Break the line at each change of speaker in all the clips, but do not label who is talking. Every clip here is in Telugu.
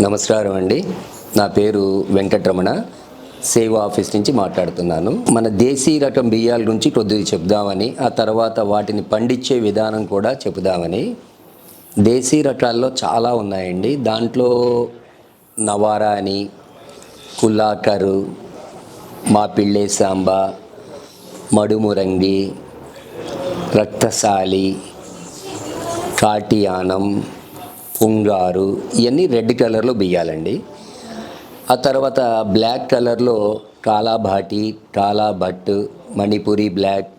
నమస్కారం అండి. నా పేరు వెంకటరమణ. సేవ ఆఫీస్ నుంచి మాట్లాడుతున్నాను. మన దేశీ రకం బియ్యాల గురించి కొద్దిగా చెప్దామని ఆ తర్వాత వాటిని పండించే విధానం కూడా చెబుదామని దేశీ రకాల్లో చాలా ఉన్నాయండి. దాంట్లో నవారా అని కుల్లాకరు మాపిళ్ళే సాంబ మడుమురంగి రక్తశాలి కాటియానం పుంగారు ఇవన్నీ రెడ్ కలర్లో బియ్యాలండి. ఆ తర్వాత బ్లాక్ కలర్లో Kalabhati Kalabhat Manipuri black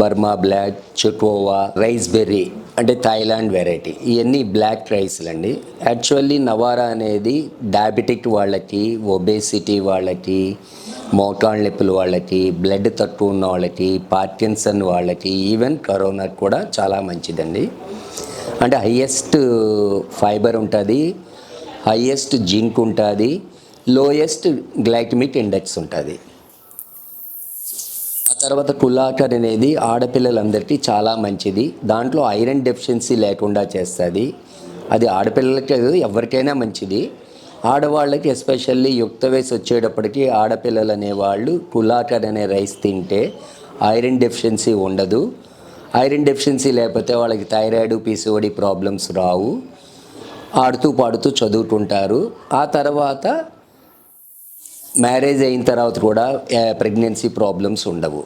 Burma black చుకోవా rice berry అంటే థాయిలాండ్ వెరైటీ. ఇవన్నీ బ్లాక్ రైస్లు అండి యాక్చువల్లీ నవారా అనేది డయాబెటిక్ వాళ్ళకి ఒబేసిటీ వాళ్ళకి మోకాళ్ళ నొప్పులు వాళ్ళకి బ్లడ్ తక్కువ ఉన్న వాళ్ళకి పార్కిన్సన్ వాళ్ళకి ఈవెన్ కరోనా కూడా చాలా మంచిదండి. అంటే హయ్యెస్ట్ ఫైబర్ ఉంటుంది హయ్యెస్ట్ జింక్ ఉంటుంది లోయెస్ట్ గ్లైకమిక్ ఇండెక్స్ ఉంటుంది. ఆ తర్వాత కులాకర్ అనేది ఆడపిల్లలందరికీ చాలా మంచిది. దాంట్లో ఐరన్ డెఫిషియన్సీ లేకుండా చేస్తుంది. అది ఆడపిల్లలకి ఎవరికైనా మంచిది. ఆడవాళ్ళకి ఎస్పెషల్లీ యుక్త వయసు వచ్చేటప్పటికి ఆడపిల్లలు అనేవాళ్ళు కులాకర్ అనే రైస్ తింటే ఐరన్ డెఫిషియన్సీ ఉండదు. ఐరన్ డెఫిషియన్సీ లేకపోతే వాళ్ళకి థైరాయిడ్ పీసీఓడి ప్రాబ్లమ్స్ రావు. ఆడుతూ పాడుతూ చదువుకుంటారు ఆ తర్వాత మ్యారేజ్ అయిన తర్వాత కూడా ప్రెగ్నెన్సీ ప్రాబ్లమ్స్ ఉండవు.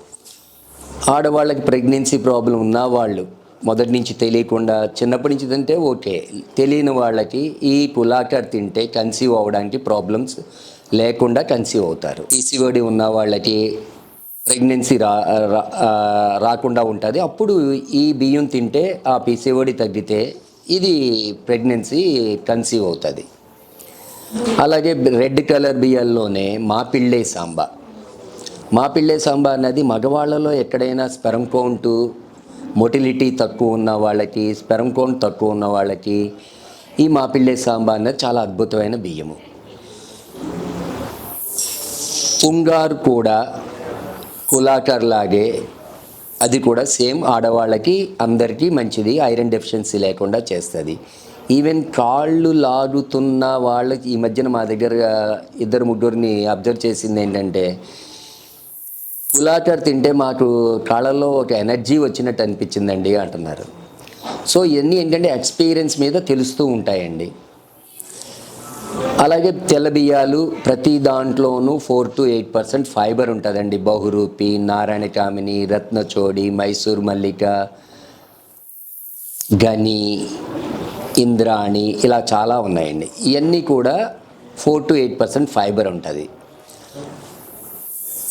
ఆడవాళ్ళకి ప్రెగ్నెన్సీ ప్రాబ్లం ఉన్న వాళ్ళు మొదటి నుంచి తెలియకుండా చిన్నప్పటి నుంచి తింటే ఓకే. తెలియని వాళ్ళకి ఈ కులాకర్ తింటే కన్సీవ్ అవ్వడానికి ప్రాబ్లమ్స్ లేకుండా కన్సీవ్ అవుతారు. పీసీఓడి ఉన్న వాళ్ళకి ప్రెగ్నెన్సీ రా రాకుండా ఉంటుంది. అప్పుడు ఈ బియ్యం తింటే ఆ పిసిఓడి తగ్గితే ఇది ప్రెగ్నెన్సీ కన్సీవ్ అవుతుంది. అలాగే రెడ్ కలర్ బియ్యాల్లోనే మాపిళ్ళే సాంబా. మాపిళ్ళే సాంబా అన్నది మగవాళ్ళలో ఎక్కడైనా స్పెరం కౌంట్ మొటిలిటీ తక్కువ ఉన్న వాళ్ళకి స్పెరం కౌంట్ తక్కువ ఉన్న వాళ్ళకి ఈ మాపిళ్ళే సాంబా అన్నది చాలా అద్భుతమైన బియ్యము. పుంగారు కూడా కులాకర్ లాగే అది కూడా సేమ్ ఆడవాళ్ళకి అందరికీ మంచిది ఐరన్ డెఫిషియన్సీ లేకుండా చేస్తుంది. ఈవెన్ కాళ్ళు లాగుతున్న వాళ్ళకి ఈ మధ్యన మా దగ్గర ఇద్దరు ముగ్గురిని అబ్జర్వ్ చేసింది ఏంటంటే కులాకర్ తింటే మాకు కాళ్ళలో ఒక ఎనర్జీ వచ్చినట్టు అనిపించిందండి అంటున్నారు. సో ఇవన్నీ ఏంటంటే ఎక్స్పీరియన్స్ మీద తెలుస్తూ ఉంటాయండి. అలాగే తెల్ల బియ్యాలు ప్రతి దాంట్లోనూ four to eight percent fibre ఉంటుందండి. బహురూపి నారాయణ కామిని రత్నచోడి మైసూర్ మల్లిక గని ఇంద్రాణి ఇలా చాలా ఉన్నాయండి. ఇవన్నీ కూడా four to eight percent fibre ఉంటుంది.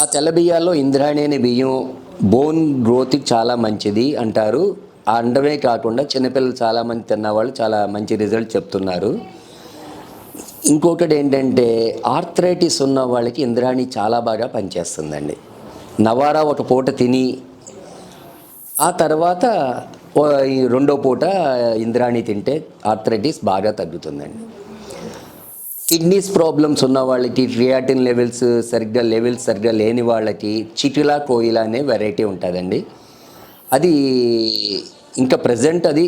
ఆ తెల్ల బియ్యాల్లో ఇంద్రాణి అనే బియ్యం బోన్ గ్రోత్కి చాలా మంచిది అంటారు. ఆ అండమే కాకుండా చిన్నపిల్లలు చాలామంది తిన్నవాళ్ళు చాలా మంచి రిజల్ట్ చెప్తున్నారు. ఇంకొకటి ఏంటంటే ఆర్థరైటిస్ ఉన్న వాళ్ళకి ఇంద్రాణి చాలా బాగా పనిచేస్తుందండి. నవారా ఒక పూట తిని ఆ తర్వాత ఈ రెండో పూట ఇంద్రాణి తింటే ఆర్థరైటిస్ బాగా తగ్గుతుందండి. కిడ్నీస్ ప్రాబ్లమ్స్ ఉన్న వాళ్ళకి క్రియాటిన్ లెవెల్స్ సరిగ్గా లెవెల్స్ సరిగ్గా లేని వాళ్ళకి చిటిలా కోయిలా అనే వెరైటీ ఉంటుందండి. అది ఇంకా ప్రజెంట్ అది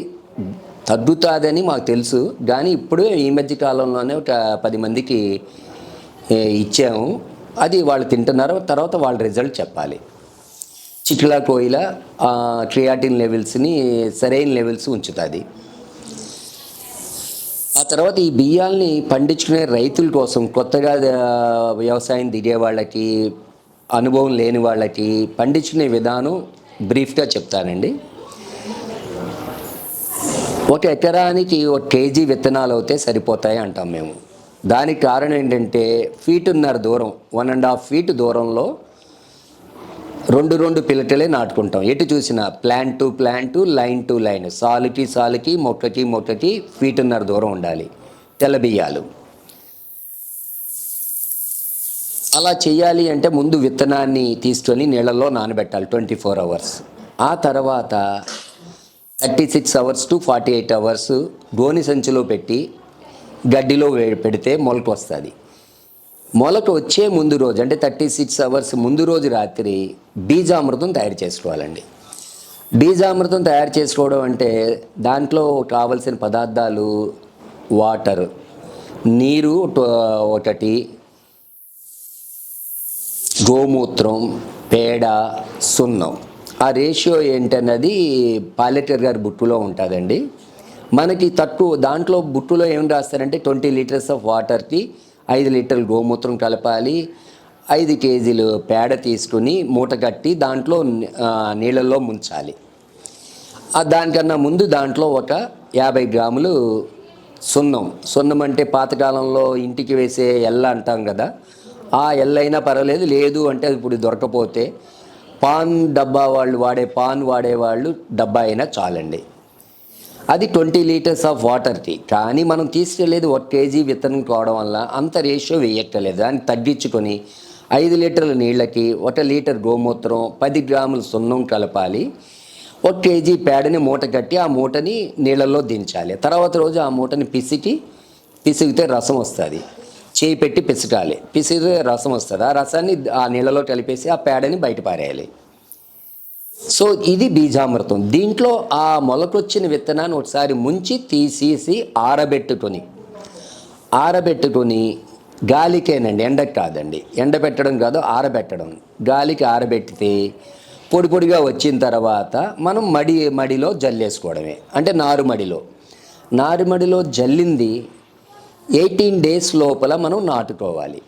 తగ్గుతుందని మాకు తెలుసు. కానీ ఇప్పుడు ఈ మధ్య కాలంలోనే ఒక పది మందికి ఇచ్చాము. అది వాళ్ళు తింటున్నారు. తర్వాత వాళ్ళ రిజల్ట్ చెప్పాలి. చిట్లా కోయిల క్రియాటిన్ లెవెల్స్ని సరైన లెవెల్స్ ఉంచుతుంది. ఆ తర్వాత ఈ బియ్యాల్ని పండించుకునే రైతుల కోసం కొత్తగా వ్యవసాయం దిగే వాళ్ళకి అనుభవం లేని వాళ్ళకి పండించుకునే విధానం బ్రీఫ్గా చెప్తానండి. ఒక ఎకరానికి ఒక కేజీ విత్తనాలు అవుతే సరిపోతాయి అంటాం మేము. దానికి కారణం ఏంటంటే ఫీటున్నర దూరం వన్ అండ్ హాఫ్ ఫీట్ దూరంలో రెండు రెండు పిల్లటలే నాటుకుంటాం. ఎటు చూసినా plant to plant line to line సాలుకి సాలుకి మొక్కకి మొక్కకి ఫీటున్నర దూరం ఉండాలి తెల్ల బియ్యాలు. అలా చేయాలి అంటే ముందు విత్తనాన్ని తీసుకొని నీళ్ళల్లో నానబెట్టాలి ట్వంటీ ఫోర్ అవర్స్ ఆ తర్వాత thirty six hours to forty eight hours గోని సంచిలో పెట్టి గడ్డిలో పెడితే మొలక వస్తుంది. మొలక వచ్చే ముందు రోజు అంటే థర్టీ సిక్స్ అవర్స్ ముందు రోజు రాత్రి బీజామృతం తయారు చేసుకోవాలండి. బీజామృతం తయారు చేసుకోవడం అంటే దాంట్లో కావలసిన పదార్థాలు వాటర్ నీరు ఒకటి గోమూత్రం పేడ సున్నం. ఆ రేషియో ఏంటన్నది పాలెటర్ గారి బుట్టులో ఉంటుందండి. మనకి తక్కువ దాంట్లో బుట్టులో ఏం రాస్తారంటే ట్వంటీ లీటర్స్ ఆఫ్ వాటర్కి ఐదు లీటర్లు గోమూత్రం కలపాలి ఐదు కేజీలు పేడ తీసుకుని మూట కట్టి దాంట్లో నీళ్ళల్లో ముంచాలి. దానికన్నా ముందు దాంట్లో ఒక యాభై గ్రాములు సున్నం. సున్నం అంటే పాతకాలంలో ఇంటికి వేసే ఎల్ల అంటాం కదా ఆ ఎల్ల అయినా పర్వాలేదు లేదు అంటే అది ఇప్పుడు దొరకపోతే పాన్ డబ్బా వాళ్ళు వాడే పాన్ వాడేవాళ్ళు డబ్బా అయినా చాలండి. అది ట్వంటీ లీటర్స్ ఆఫ్ వాటర్కి కానీ మనం తీసుకెళ్ళేది ఒక కేజీ విత్తనం కావడం వల్ల అంత రేషియో వేయక్కర్లేదు. దాన్ని తగ్గించుకొని ఐదు లీటర్ల నీళ్ళకి ఒక లీటర్ గోమూత్రం పది గ్రాములు సున్నం కలపాలి. ఒక కేజీ పేడని మూట కట్టి ఆ మూటని నీళ్ళల్లో దించాలి. తర్వాత రోజు ఆ మూటని పిసికి పిసిగితే రసం వస్తుంది. చేయి పెట్టి పిసకాలి. పిసితే రసం వస్తుంది? ఆ రసాన్ని ఆ నీళ్ళలో కలిపేసి ఆ పేడని బయట పారేయాలి. సో ఇది బీజామృతం. దీంట్లో ఆ మొలకొచ్చిన విత్తనాన్ని ఒకసారి ముంచి తీసేసి ఆరబెట్టుకొని ఆరబెట్టుకొని గాలికేనండి ఎండకు కాదండి. ఎండ పెట్టడం కాదు ఆరబెట్టడం. గాలికి ఆరబెట్టితే పొడి పొడిగా వచ్చిన తర్వాత మనం మడి మడిలో జల్లేసుకోవడమే. అంటే నారుమడిలో. నారుమడిలో జల్లింది ఎయిటీన్ డేస్ లోపల మనం నాటుకోవాలి.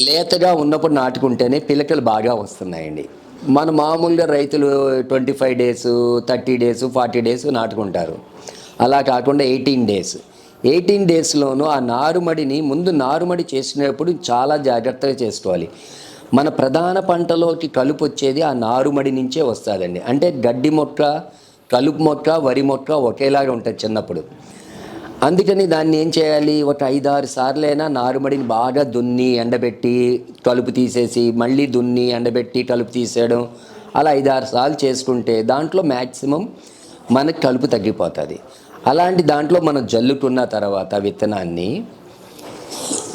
లేతగా ఉన్నప్పుడు నాటుకుంటేనే పిలకలు బాగా వస్తున్నాయండి. మన మామూలుగా రైతులు twenty five days thirty days forty days నాటుకుంటారు. అలా కాకుండా ఎయిటీన్ డేస్. ఎయిటీన్ డేస్లోనూ ఆ నారుమడిని ముందు నారుమడి చేసినప్పుడు చాలా జాగ్రత్తగా చేసుకోవాలి. మన ప్రధాన పంటలోకి కలుపు వచ్చేది ఆ నారుమడి నుంచే వస్తుందండి. అంటే గడ్డి మొక్క కలుపు మొక్క వరి మొక్క ఒకేలాగా ఉంటుంది చిన్నప్పుడు. అందుకని దాన్ని ఏం చేయాలి? ఒక ఐదారు సార్లైనా నారుమడిని బాగా దున్ని ఎండబెట్టి కలుపు తీసేసి మళ్ళీ దున్ని ఎండబెట్టి కలుపు తీసేయడం అలా ఐదారు సార్లు చేసుకుంటే దాంట్లో మ్యాక్సిమం మనకు కలుపు తగ్గిపోతుంది. అలాంటి దాంట్లో మనం జల్లుకున్న తర్వాత విత్తనాన్ని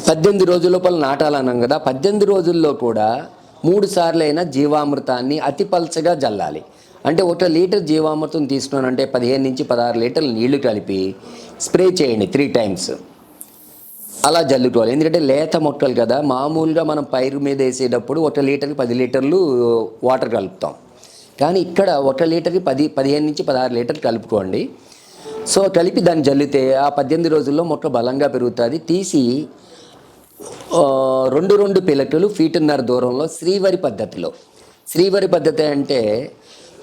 పద్దెనిమిది రోజుల లోపల నాటాలన్నాం కదా పద్దెనిమిది రోజుల్లో కూడా మూడు సార్లైనా జీవామృతాన్ని అతి పల్చగా జల్లాలి. అంటే ఒక లీటర్ జీవామృతం తీసుకున్నానంటే పదిహేను నుంచి పదహారు లీటర్లు నీళ్ళు కలిపి స్ప్రే చేయండి త్రీ టైమ్స్. అలా జల్లుకోవాలి. ఎందుకంటే లేత మొక్కలు కదా మామూలుగా మనం పైరు మీద వేసేటప్పుడు ఒక లీటర్కి పది లీటర్లు వాటర్ కలుపుతాం. కానీ ఇక్కడ ఒక లీటర్కి పది పదిహేను నుంచి పదహారు లీటర్లు కలుపుకోండి. సో కలిపి దాన్ని జల్లితే ఆ పద్దెనిమిది రోజుల్లో మొక్క బలంగా పెరుగుతుంది. తీసి రెండు రెండు పిలకలు ఫీటున్నర దూరంలో శ్రీవరి పద్ధతిలో. శ్రీవరి పద్ధతి అంటే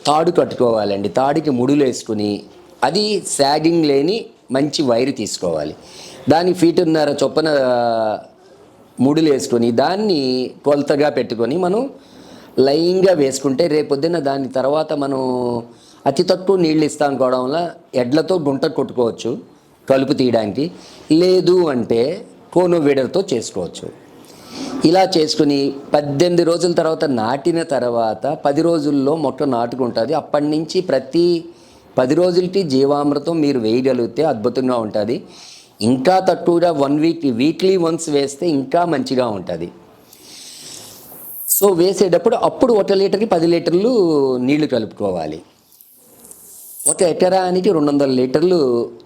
తాడు కట్టుకోవాలండి. తాడికి ముడులు వేసుకుని అది సాగింగ్ లేని మంచి వైరు తీసుకోవాలి. దాని ఫీటున్నర చొప్పున ముడులు వేసుకొని దాన్ని కొలతగా పెట్టుకొని మనం లైన్గా వేసుకుంటే రేపొద్దున దాని తర్వాత మనం అతి తక్కువ నీళ్ళు ఇస్తాం అనుకోవడం వల్ల ఎడ్లతో గుంట కొట్టుకోవచ్చు కలుపు తీయడానికి. లేదు అంటే కోను వీడర్తో చేసుకోవచ్చు. ఇలా చేసుకుని పద్దెనిమిది రోజుల తర్వాత నాటిన తర్వాత పది రోజుల్లో మొక్క నాటుకుంటుంది. అప్పటి నుంచి ప్రతి పది రోజులకి జీవామృతం మీరు వేయగలిగితే అద్భుతంగా ఉంటుంది. ఇంకా తక్కువగా వన్ వీక్ వీక్లీ వన్స్ వేస్తే ఇంకా మంచిగా ఉంటుంది. సో వేసేటప్పుడు అప్పుడు ఒక లీటర్కి పది లీటర్లు నీళ్ళు కలుపుకోవాలి. ఒక ఎకరానికి రెండు వందల లీటర్లు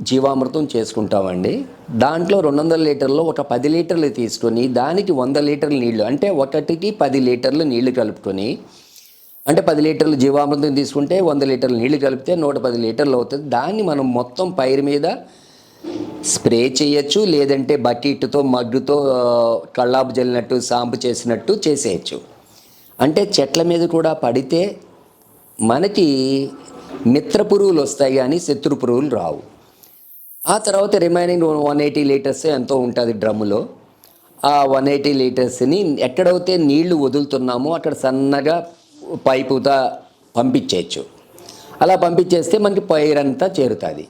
జీవామృతం చేసుకుంటామండి. దాంట్లో రెండు వందల లీటర్లో ఒక పది లీటర్లు తీసుకొని దానికి వంద లీటర్ల నీళ్ళు అంటే ఒకటికి పది లీటర్లు నీళ్ళు కలుపుకొని అంటే పది లీటర్లు జీవామృతం తీసుకుంటే వంద లీటర్లు నీళ్ళు కలిపితే నూట పది లీటర్లు అవుతుంది. దాన్ని మనం మొత్తం పైరు మీద స్ప్రే చేయొచ్చు లేదంటే బకెట్తో మగ్గుతో కళ్ళాపు జల్లినట్టు సాంపు చేసినట్టు చేసేయచ్చు. అంటే చెట్ల మీద కూడా పడితే మనకి మిత్ర పురుగులు వస్తాయి కానీ శత్రు పురుగులు రావు. ఆ తర్వాత రిమైనింగ్ వన్ ఎయిటీ లీటర్స్ ఎంతో ఉంటుంది డ్రమ్ములో. ఆ వన్ ఎయిటీ లీటర్స్ని ఎక్కడైతే నీళ్ళు వదులుతున్నామో అక్కడ సన్నగా పైపుతో పంపించేయచ్చు. అలా పంపించేస్తే మనకి పైరంతా చేరుతుంది.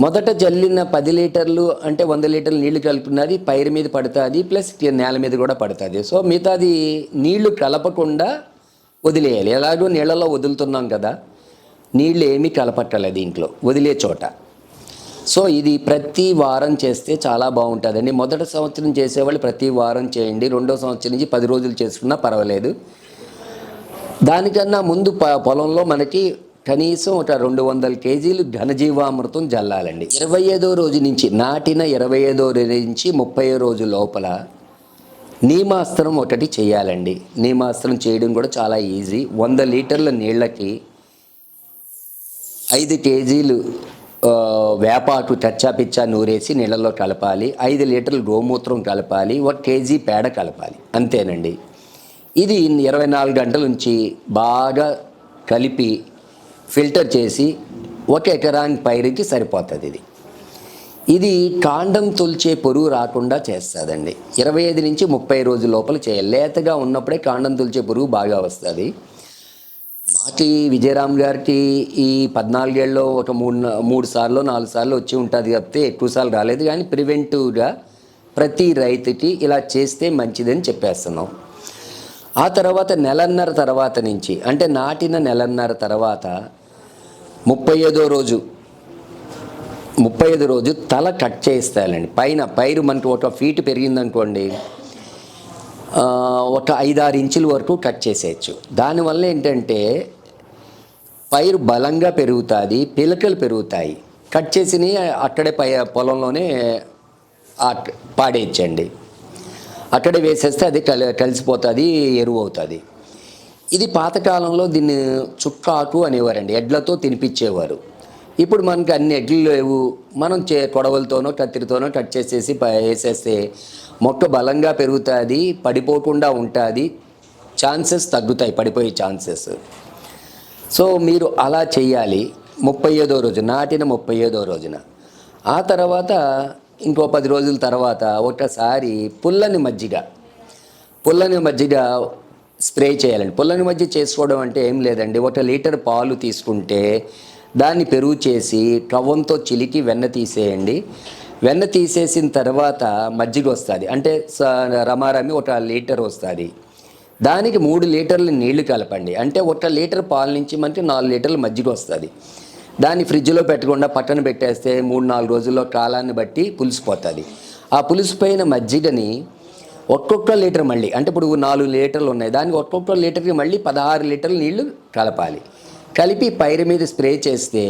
మొదట జల్లిన పది లీటర్లు అంటే వంద లీటర్లు నీళ్ళు కలుపుతున్నది పైరు మీద పడుతుంది ప్లస్ నేల మీద కూడా పడుతుంది. సో మిగతాది నీళ్ళు కలపకుండా వదిలేయాలి. ఎలాగో నీళ్ళలో వదులుతున్నాం కదా నీళ్ళు ఏమీ కలపట్టలే దీంట్లో వదిలే చోట. సో ఇది ప్రతి వారం చేస్తే చాలా బాగుంటుందండి. మొదటి సంవత్సరం చేసేవాళ్ళు ప్రతి వారం చేయండి. రెండో సంవత్సరం నుంచి పది రోజులు చేసుకున్నా పర్వాలేదు. దానికన్నా ముందు ప పొలంలో మనకి కనీసం ఒక రెండు వందల కేజీలు ఘనజీవామృతం జల్లాలండి. ఇరవై ఐదో రోజు నుంచి నాటిన ఇరవై ఐదో రోజు నుంచి ముప్పై రోజు లోపల నీమాస్త్రం ఒకటి చేయాలండి. నీమాస్త్రం చేయడం కూడా చాలా ఈజీ. వంద లీటర్ల నీళ్ళకి ఐదు కేజీలు వేపాకు చచ్చా పిచ్చా నూరేసి నీళ్ళలో కలపాలి. ఐదు లీటర్లు గోమూత్రం కలపాలి. ఒక కేజీ పేడ కలపాలి. అంతేనండి. ఇది ఇరవై నాలుగు గంటల నుంచి బాగా కలిపి ఫిల్టర్ చేసి ఒక ఎకరానికి పైరుకి సరిపోతుంది ఇది. ఇది కాండం తొలిచే పురుగు రాకుండా చేస్తుందండి. ఇరవై ఐదు నుంచి ముప్పై రోజుల లోపల చేయాలి. లేతగా ఉన్నప్పుడే కాండం తొలిచే పురుగు బాగా వస్తుంది. మాకి విజయరామ్ గారికి ఈ పద్నాలుగేళ్ళలో ఒక మూడు మూడు సార్లు నాలుగు సార్లు వచ్చి ఉంటుంది తప్పితే ఎక్కువ సార్లు రాలేదు. కానీ ప్రివెంటివ్గా ప్రతి రైతుకి ఇలా చేస్తే మంచిదని చెప్పేస్తున్నాం. ఆ తర్వాత నెలన్నర తర్వాత నుంచి అంటే నాటిన నెలన్నర తర్వాత ముప్పై ఐదో రోజు ముప్పై ఐదు రోజు తల కట్ చేస్తాయండి పైన పైరు మనకు ఒక ఫీట్ పెరిగిందనుకోండి ఒక ఐదారు ఇంచుల వరకు కట్ చేసేయచ్చు. దానివల్ల ఏంటంటే పైరు బలంగా పెరుగుతుంది పిలకలు పెరుగుతాయి. కట్ చేసినవి అక్కడే పై పొలంలోనే పాడేయచ్చండి. అక్కడే వేసేస్తే అది కలి కలిసిపోతుంది ఎరువు అవుతుంది. ఇది పాతకాలంలో దీన్ని చుక్కాకు అనేవారండి ఎడ్లతో తినిపించేవారు. ఇప్పుడు మనకి అన్ని ఎడ్లు లేవు మనం చే కొడవలతోనో కత్తిరితోనో కట్ చేసేసి వేసేస్తే మొక్క బలంగా పెరుగుతుంది పడిపోకుండా ఉంటుంది ఛాన్సెస్ తగ్గుతాయి పడిపోయే ఛాన్సెస్. సో మీరు అలా చేయాలి ముప్పై ఐదో రోజు నాటిన ముప్పై ఐదో రోజున. ఆ తర్వాత ఇంకో పది రోజుల తర్వాత ఒకసారి పుల్లని మజ్జిగ. పుల్లని మజ్జిగ స్ప్రే చేయాలండి. పుల్లని మజ్జిగ చేసుకోవడం అంటే ఏం లేదండి. ఒక లీటర్ పాలు తీసుకుంటే దాన్ని పెరుగు చేసి కవ్వంతో చిలికి వెన్న తీసేయండి. వెన్న తీసేసిన తర్వాత మజ్జిగ వస్తుంది. అంటే రమారమి ఒక లీటర్ వస్తుంది. దానికి మూడు లీటర్ల నీళ్ళు కలపండి. అంటే ఒక లీటర్ పాలు నుంచి మనకి నాలుగు లీటర్ల మజ్జిగ వస్తుంది. దాన్ని ఫ్రిడ్జ్లో పెట్టకుండా పట్టన పెట్టేస్తే మూడు నాలుగు రోజుల్లో కాలాన్ని బట్టి పులిసిపోతుంది. ఆ పులిసిపోయిన మజ్జిగని ఒక్కొక్క లీటర్ మళ్ళీ అంటే ఇప్పుడు నాలుగు లీటర్లు ఉన్నాయి దానికి ఒక్కొక్క లీటర్కి మళ్ళీ పదహారు లీటర్లు నీళ్ళు కలపాలి. కలిపి పైరు మీద స్ప్రే చేస్తే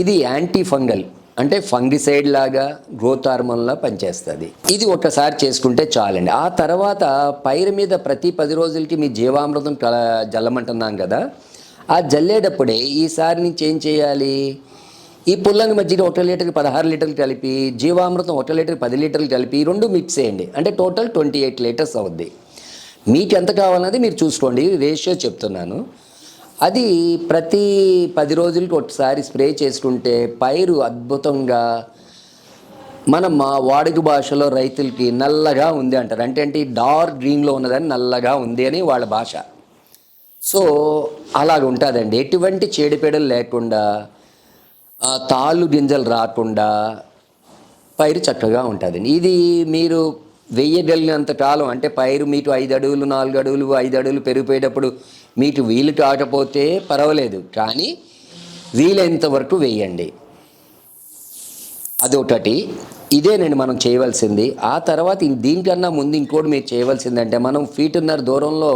ఇది యాంటీ ఫంగల్ అంటే ఫంగిసైడ్ లాగా గ్రోత్ హార్మోన్లా పనిచేస్తుంది. ఇది ఒకసారి చేసుకుంటే చాలండి. ఆ తర్వాత పైరు మీద ప్రతి పది రోజులకి మీ జీవామృతం కల జల్లమంటున్నాం కదా ఆ జల్లేటప్పుడే ఈసారి నుంచి ఏం చేయాలి? ఈ పుల్లంగి మజ్జిగ ఒక లీటర్కి పదహారు లీటర్లు కలిపి జీవామృతం ఒక లీటర్కి పది లీటర్లు కలిపి రెండు మిక్స్ చేయండి. అంటే టోటల్ ట్వంటీ ఎయిట్ లీటర్స్ అవుద్ది. మీకు ఎంత కావాలన్నది మీరు చూసుకోండి. రేషియో చెప్తున్నాను. అది ప్రతి పది రోజులకి ఒకసారి స్ప్రే చేసుకుంటే పైరు అద్భుతంగా మన మా వాడుక భాషలో రైతులకి నల్లగా ఉంది అంటారు. అంటే అంటే డార్క్ గ్రీన్లో ఉన్నదని నల్లగా ఉంది అని వాళ్ళ భాష. సో అలాగ ఉంటుందండి ఎటువంటి చెడుపెడలు లేకుండా తాళ్ళు గింజలు రాకుండా పైరు చక్కగా ఉంటుందండి. ఇది మీరు వెయ్యగలిగినంత కాలం అంటే పైరు మీకు ఐదు అడుగులు నాలుగు అడుగులు ఐదు అడుగులు పెరిగిపోయేటప్పుడు మీకు వీలు కాకపోతే పర్వాలేదు. కానీ వీలైనంత వరకు వేయండి అదొకటి. ఇదేనండి మనం చేయవలసింది. ఆ తర్వాత దీనికన్నా ముందు ఇంకోటి మీరు చేయవలసిందంటే మనం ఫీటున్నర దూరంలో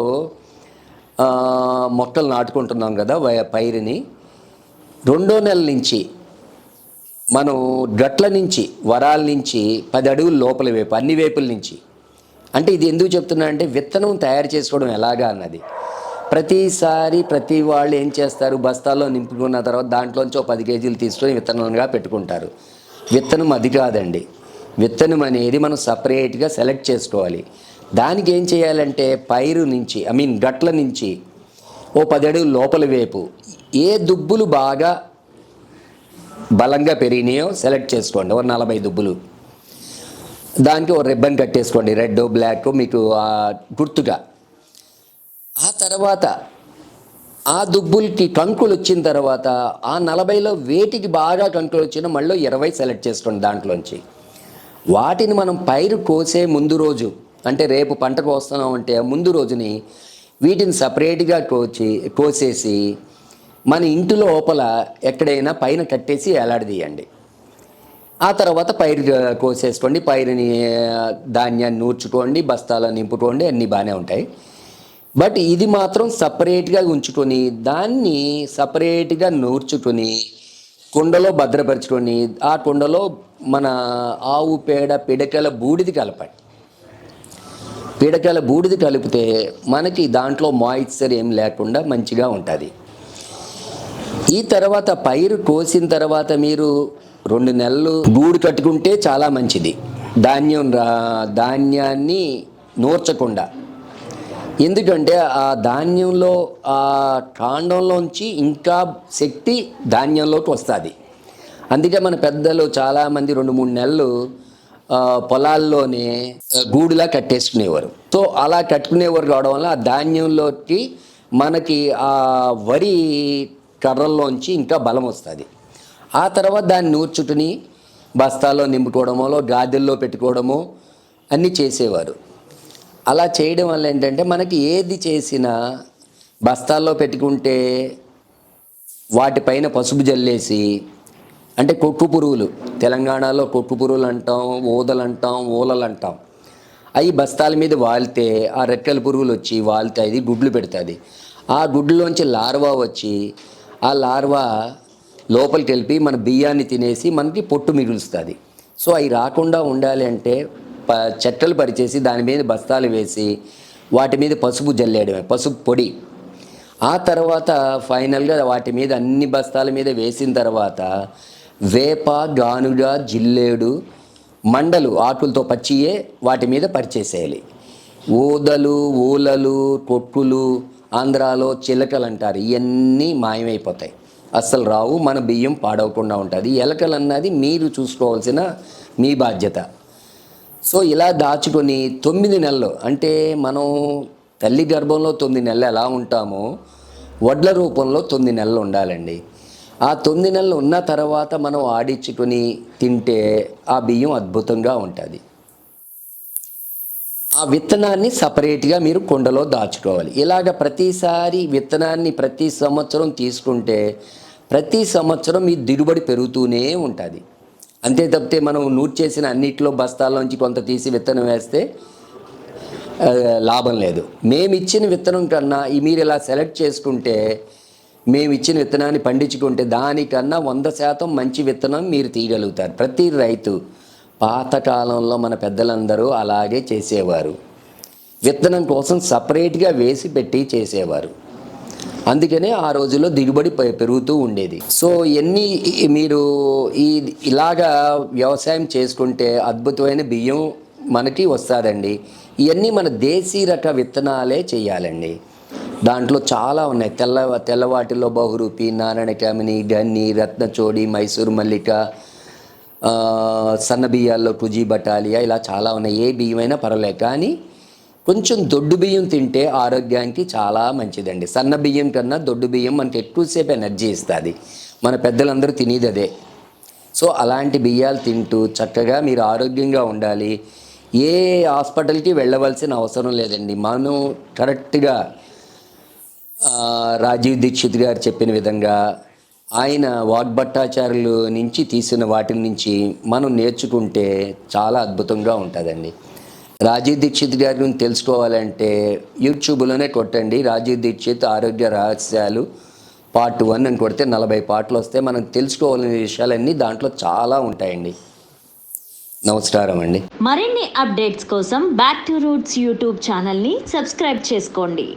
మొక్కలు నాటుకుంటున్నాం కదా వయ- పైరుని. రెండో నెల నుంచి మనం గట్ల నుంచి వరాల నుంచి పది అడుగుల లోపల వేపు అన్ని వేపుల నుంచి. అంటే ఇది ఎందుకు చెప్తున్నా అంటే విత్తనం తయారు చేసుకోవడం ఎలాగా అన్నది. ప్రతిసారి ప్రతి వాళ్ళు ఏం చేస్తారు? బస్తాల్లో నింపుకున్న తర్వాత దాంట్లోంచి ఒక పది కేజీలు తీసుకొని విత్తనంగా పెట్టుకుంటారు. విత్తనం అది కాదండి. విత్తనం అనేది మనం సపరేట్గా సెలెక్ట్ చేసుకోవాలి. దానికి ఏం చేయాలంటే పైరు నుంచి ఐ మీన్ గట్ల నుంచి ఓ పది లోపల వైపు ఏ దుబ్బులు బాగా బలంగా పెరిగినాయో సెలెక్ట్ చేసుకోండి. ఓ నలభై దుబ్బులు. దానికి ఒక రిబ్బన్ కట్టేసుకోండి. రెడ్ బ్లాక్ మీకు గుర్తుగా. ఆ తర్వాత ఆ దుబ్బులకి కంకులు వచ్చిన తర్వాత ఆ నలభైలో వేటికి బాగా కంకులు వచ్చిన మళ్ళీ ఇరవై సెలెక్ట్ చేసుకోండి దాంట్లోంచి. వాటిని మనం పైరు కోసే ముందు రోజు అంటే రేపు పంట కోస్తున్నాం అంటే ముందు రోజుని వీటిని సపరేట్గా కోచి కోసేసి మన ఇంటి లోపల ఎక్కడైనా పైన కట్టేసి వేలాడదీయండి ఆ తర్వాత పైరు కోసేసుకోండి. పైరుని ధాన్యాన్ని నూర్చుకోండి. బస్తాలను నింపుకోండి. అన్నీ బాగానే ఉంటాయి. బట్ ఇది మాత్రం సపరేట్గా ఉంచుకొని దాన్ని సపరేట్గా నూర్చుకొని కుండలో భద్రపరచుకొని ఆ కుండలో మన ఆవు పేడ పిడకల బూడిది కలపండి. పిడకల బూడిది కలిపితే మనకి దాంట్లో మాయిశ్చర్ ఏం లేకుండా మంచిగా ఉంటుంది. ఈ తర్వాత పైరు కోసిన తర్వాత మీరు రెండు నెలలు గూడు కట్టుకుంటే చాలా మంచిది. ధాన్యం రా ధాన్యాన్ని నూర్చకుండా. ఎందుకంటే ఆ ధాన్యంలో ఆ కాండంలోంచి ఇంకా శక్తి ధాన్యంలోకి వస్తుంది. అందుకే మన పెద్దలు చాలామంది రెండు మూడు నెలలు పొలాల్లోనే గూడులా కట్టేసుకునేవారు. సో అలా కట్టుకునేవారు కావడం వల్ల ఆ ధాన్యంలోకి మనకి ఆ వరి కర్రల్లోంచి ఇంకా బలం వస్తుంది. ఆ తర్వాత దాన్ని నూర్చుకుని బస్తాల్లో నింపుకోవడమో గాదెల్లో పెట్టుకోవడమో అన్నీ చేసేవారు. అలా చేయడం వల్ల ఏంటంటే మనకి ఏది చేసినా బస్తాల్లో పెట్టుకుంటే వాటిపైన పసుపు జల్లేసి అంటే కొట్టు పురుగులు. తెలంగాణలో కొట్టు పురుగులు అంటాం ఊదలు అంటాం ఊలలు అంటాం అవి బస్తాల మీద వాలితే ఆ రెక్కల పురుగులు వచ్చి వాలితే అది గుడ్లు పెడుతుంది. ఆ గుడ్లోంచి లార్వా వచ్చి ఆ లార్వా లోపలికి వెళ్ళి మన బియ్యాన్ని తినేసి మనకి పొట్టు మిగులుస్తుంది. సో అవి రాకుండా ఉండాలి అంటే ప చెట్టలు పరిచేసి దాని మీద బస్తాలు వేసి వాటి మీద పసుపు జల్లేయడమే పసుపు పొడి. ఆ తర్వాత ఫైనల్గా వాటి మీద అన్ని బస్తాల మీద వేసిన తర్వాత వేప గానుగ జిల్లేడు మండలు ఆకులతో పచ్చియే వాటి మీద పరిచేసేయాలి. ఊదలు ఊలలు కొట్టులు ఆంధ్రాలో చిలకలు అంటారు ఇవన్నీ మాయమైపోతాయి. అస్సలు రావు మన బియ్యం పాడవకుండా ఉంటుంది. ఎలకలు అన్నది మీరు చూసుకోవాల్సిన మీ బాధ్యత. సో ఇలా దాచుకొని తొమ్మిది నెలలు అంటే మనం తల్లి గర్భంలో తొమ్మిది నెలలు ఎలా ఉంటామో వడ్ల రూపంలో తొమ్మిది నెలలు ఉండాలండి. ఆ తొమ్మిది నెలలు ఉన్న తర్వాత మనం ఆడించుకొని తింటే ఆ బియ్యం అద్భుతంగా ఉంటుంది. ఆ విత్తనాన్ని సపరేట్గా మీరు కుండలో దాచుకోవాలి. ఇలాగ ప్రతిసారి విత్తనాన్ని ప్రతి సంవత్సరం తీసుకుంటే ప్రతి సంవత్సరం మీ దిగుబడి పెరుగుతూనే ఉంటుంది. అంతే తప్పితే మనం నూట్ చేసిన అన్నిట్లో బస్తాల్లోంచి కొంత తీసి విత్తనం వేస్తే లాభం లేదు. మేము ఇచ్చిన విత్తనం కన్నా ఈ మీరు ఇలా సెలెక్ట్ చేసుకుంటే మేము ఇచ్చిన విత్తనాన్ని పండించుకుంటే దానికన్నా వంద శాతం మంచి విత్తనం మీరు తీయగలుగుతారు. ప్రతి రైతు పాతకాలంలో మన పెద్దలందరూ అలాగే చేసేవారు. విత్తనం కోసం సపరేట్గా వేసి పెట్టి చేసేవారు. అందుకనే ఆ రోజుల్లో దిగుబడి పెరుగుతూ ఉండేది. సో ఎన్ని మీరు ఈ ఇలాగా వ్యవసాయం చేసుకుంటే అద్భుతమైన బియ్యం మనకి వస్తుందండి. ఇవన్నీ మన దేశీ రక విత్తనాలే చేయాలండి. దాంట్లో చాలా ఉన్నాయి. తెల్ల తెల్లవాటిలో బహురూపి నారాయణ కామిని గన్ని రత్నచోడి మైసూర్ మల్లిక సన్న బియ్యాల్లో కుజీ బటాలియా ఇలా చాలా ఉన్నాయి. ఏ బియ్యమైనా పర్వాలేదు. కానీ కొంచెం దొడ్డు బియ్యం తింటే ఆరోగ్యానికి చాలా మంచిదండి. సన్న బియ్యం కన్నా దొడ్డు బియ్యం మనకి ఎక్కువసేపు ఎనర్జీ ఇస్తుంది. మన పెద్దలందరూ తినేది అదే. సో అలాంటి బియ్యాలు తింటూ చక్కగా మీరు ఆరోగ్యంగా ఉండాలి. ఏ హాస్పిటల్కి వెళ్ళవలసిన అవసరం లేదండి. మనం కరెక్ట్గా రాజీవ్ దీక్షిత్ గారు చెప్పిన విధంగా ఆయన వాగ్భట్టాచార్యులు నుంచి తీసిన వాటి నుంచి మనం నేర్చుకుంటే చాలా అద్భుతంగా ఉంటుందండి. రాజీవ్ దీక్షిత్ గారి గురించి తెలుసుకోవాలంటే యూట్యూబ్లోనే కొట్టండి. రాజీవ్ దీక్షిత్ ఆరోగ్య రహస్యాలు పార్ట్ వన్ అని కొడితే నలభై పాటలు వస్తే మనం తెలుసుకోవాలనే విషయాలన్నీ దాంట్లో చాలా ఉంటాయండి. నమస్కారం అండి.
మరిన్ని అప్డేట్స్ కోసం బ్యాక్ టు రూట్స్ యూట్యూబ్ ఛానల్ని సబ్స్క్రైబ్ చేసుకోండి.